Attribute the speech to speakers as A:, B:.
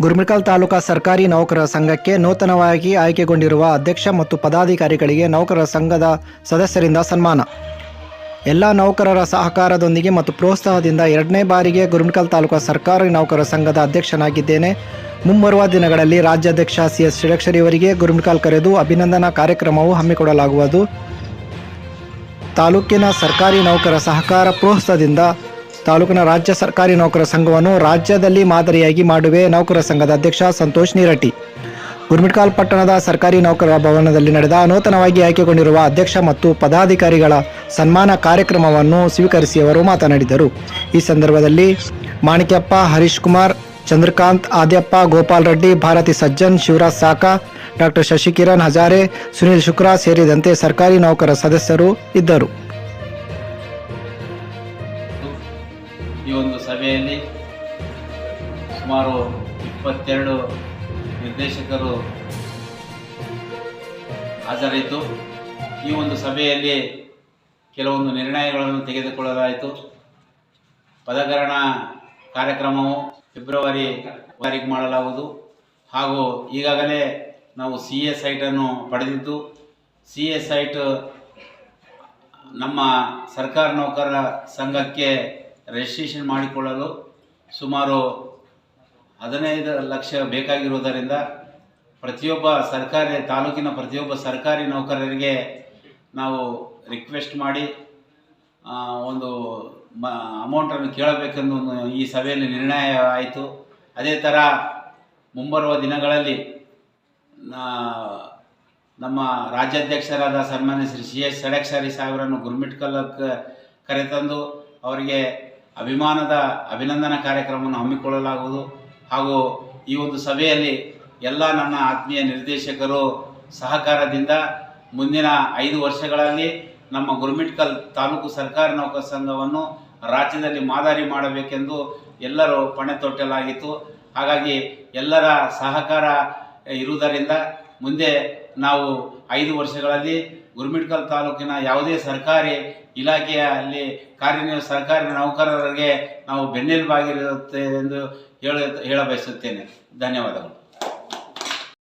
A: ಗುರುಮಿಕಲ್ ತಾಲೂಕಾ ಸರ್ಕಾರಿ ನೌಕರರ ಸಂಘಕ್ಕೆ ನೂತನವಾಗಿ ಆಯ್ಕೆಗೊಂಡಿರುವ ಅಧ್ಯಕ್ಷ ಮತ್ತು ಪದಾಧಿಕಾರಿಗಳಿಗೆ ನೌಕರರ ಸಂಘದ ಸದಸ್ಯರಿಂದ ಸನ್ಮಾನ. ಎಲ್ಲ ನೌಕರರ ಸಹಕಾರದೊಂದಿಗೆ ಮತ್ತು ಪ್ರೋತ್ಸಾಹದಿಂದ ಎರಡನೇ ಬಾರಿಗೆ ಗುರುಮಿಕಲ್ ತಾಲೂಕಾ ಸರ್ಕಾರಿ ನೌಕರರ ಸಂಘದ ಅಧ್ಯಕ್ಷನಾಗಿದ್ದೇನೆ. ಮುಂಬರುವ ದಿನಗಳಲ್ಲಿ ರಾಜ್ಯಾಧ್ಯಕ್ಷ ಸಿ ಎಸ್ ಷಡಕ್ಷರಿಯವರಿಗೆ ಗುರುಮಿಕಲ್ ಕರೆದು ಅಭಿನಂದನಾ ಕಾರ್ಯಕ್ರಮವು ಹಮ್ಮಿಕೊಳ್ಳಲಾಗುವುದು. ತಾಲೂಕಿನ ಸರ್ಕಾರಿ ನೌಕರ ಸಹಕಾರ ಪ್ರೋತ್ಸಾಹದಿಂದ ತಾಲೂಕಿನ ರಾಜ್ಯ ಸರ್ಕಾರಿ ನೌಕರ ಸಂಘವನ್ನು ರಾಜ್ಯದಲ್ಲಿ ಮಾದರಿಯಾಗಿ ಮಾಡುವೆ ನೌಕರ ಸಂಘದ ಅಧ್ಯಕ್ಷ ಸಂತೋಷ್ ನೀರಟ್ಟಿ. ಗುರ್ಮಿಟ್ಕಾಲ್ ಪಟ್ಟಣದ ಸರ್ಕಾರಿ ನೌಕರರ ಭವನದಲ್ಲಿ ನಡೆದ ನೂತನವಾಗಿ ಆಯ್ಕೆಗೊಂಡಿರುವ ಅಧ್ಯಕ್ಷ ಮತ್ತು ಪದಾಧಿಕಾರಿಗಳ ಸನ್ಮಾನ ಕಾರ್ಯಕ್ರಮವನ್ನು ಸ್ವೀಕರಿಸಿ ಅವರು ಮಾತನಾಡಿದರು. ಈ ಸಂದರ್ಭದಲ್ಲಿ ಮಾಣಿಕ್ಯಪ್ಪ, ಹರೀಶ್ ಕುಮಾರ್, ಚಂದ್ರಕಾಂತ್, ಆದ್ಯಪ್ಪ, ಗೋಪಾಲ್ ರೆಡ್ಡಿ, ಭಾರತಿ ಸಜ್ಜನ್, ಶಿವರಾಜ್ ಸಾಕ, ಡಾಕ್ಟರ್ ಶಶಿಕಿರಣ್ ಹಜಾರೆ, ಸುನಿಲ್ ಶುಕ್ರಾ ಸೇರಿದಂತೆ ಸರ್ಕಾರಿ ನೌಕರ ಸದಸ್ಯರು ಇದ್ದರು.
B: ಈ ಒಂದು ಸಭೆಯಲ್ಲಿ ಸುಮಾರು ಇಪ್ಪತ್ತೆರಡು ನಿರ್ದೇಶಕರು ಹಾಜರಿದ್ದು, ಈ ಒಂದು ಸಭೆಯಲ್ಲಿ ಕೆಲವೊಂದು ನಿರ್ಣಯಗಳನ್ನು ತೆಗೆದುಕೊಳ್ಳಲಾಯಿತು. ಪದಗ್ರಹಣ ಕಾರ್ಯಕ್ರಮವು ಫೆಬ್ರವರಿ ತಾರೀಕು ಮಾಡಲಾಗುವುದು. ಹಾಗೂ ಈಗಾಗಲೇ ನಾವು ಸಿ ಎ ಸೈಟನ್ನು ಪಡೆದಿದ್ದು ಸಿ ಎ ಸೈಟ್ ನಮ್ಮ ಸರ್ಕಾರ ನೌಕರರ ಸಂಘಕ್ಕೆ ರಿಜಿಸ್ಟ್ರೇಷನ್ ಮಾಡಿಕೊಳ್ಳಲು ಸುಮಾರು ಹದಿನೈದು ಲಕ್ಷ ಬೇಕಾಗಿರುವುದರಿಂದ ಪ್ರತಿಯೊಬ್ಬ ಸರ್ಕಾರಿ, ತಾಲೂಕಿನ ಪ್ರತಿಯೊಬ್ಬ ಸರ್ಕಾರಿ ನೌಕರರಿಗೆ ನಾವು ರಿಕ್ವೆಸ್ಟ್ ಮಾಡಿ ಒಂದು ಮ ಅಮೌಂಟನ್ನು ಕೇಳಬೇಕೆಂದು ಈ ಸಭೆಯಲ್ಲಿ ನಿರ್ಣಯ ಆಯಿತು. ಅದೇ ಥರ ಮುಂಬರುವ ದಿನಗಳಲ್ಲಿ ನಮ್ಮ ರಾಜ್ಯಾಧ್ಯಕ್ಷರಾದ ಸನ್ಮಾನ್ಯ ಶ್ರೀ ಸಿ ಎಸ್ ಷಡಕ್ಷರಿ ಸಾಹೇಬರನ್ನು ಗುರುಮಿಟ್ಕಲ್ಲಕ್ಕೆ ಕರೆತಂದು ಅವರಿಗೆ ಅಭಿಮಾನದ ಅಭಿನಂದನಾ ಕಾರ್ಯಕ್ರಮವನ್ನು ಹಮ್ಮಿಕೊಳ್ಳಲಾಗುವುದು. ಹಾಗೂ ಈ ಒಂದು ಸಭೆಯಲ್ಲಿ ಎಲ್ಲ ನನ್ನ ಆತ್ಮೀಯ ನಿರ್ದೇಶಕರು ಸಹಕಾರದಿಂದ ಮುಂದಿನ ಐದು ವರ್ಷಗಳಲ್ಲಿ ನಮ್ಮ ಗುರುಮಿಟ್ಕಲ್ ತಾಲೂಕು ಸರ್ಕಾರಿ ನೌಕರ ಸಂಘವನ್ನು ರಾಜ್ಯದಲ್ಲಿ ಮಾದರಿ ಮಾಡಬೇಕೆಂದು ಎಲ್ಲರೂ ಪಣೆ ತೊಟ್ಟಲಾಗಿತ್ತು ಹಾಗಾಗಿ ಎಲ್ಲರ ಸಹಕಾರ ಇರುವುದರಿಂದ ಮುಂದೆ ನಾವು ಐದು ವರ್ಷಗಳಲ್ಲಿ ಗುರುಮಿಟ್ಕಲ್ ತಾಲೂಕಿನ ಯಾವುದೇ ಸರ್ಕಾರಿ ಇಲಾಖೆಯ ಅಲ್ಲಿ ಕಾರ್ಯನಿರ್ವ ಸರ್ಕಾರಿ ನೌಕರರಿಗೆ ನಾವು ಬೆನ್ನೆಲುಬಾಗಿರುತ್ತೆ ಎಂದು ಹೇಳ ಹೇಳ ಬಯಸುತ್ತೇನೆ ಧನ್ಯವಾದಗಳು.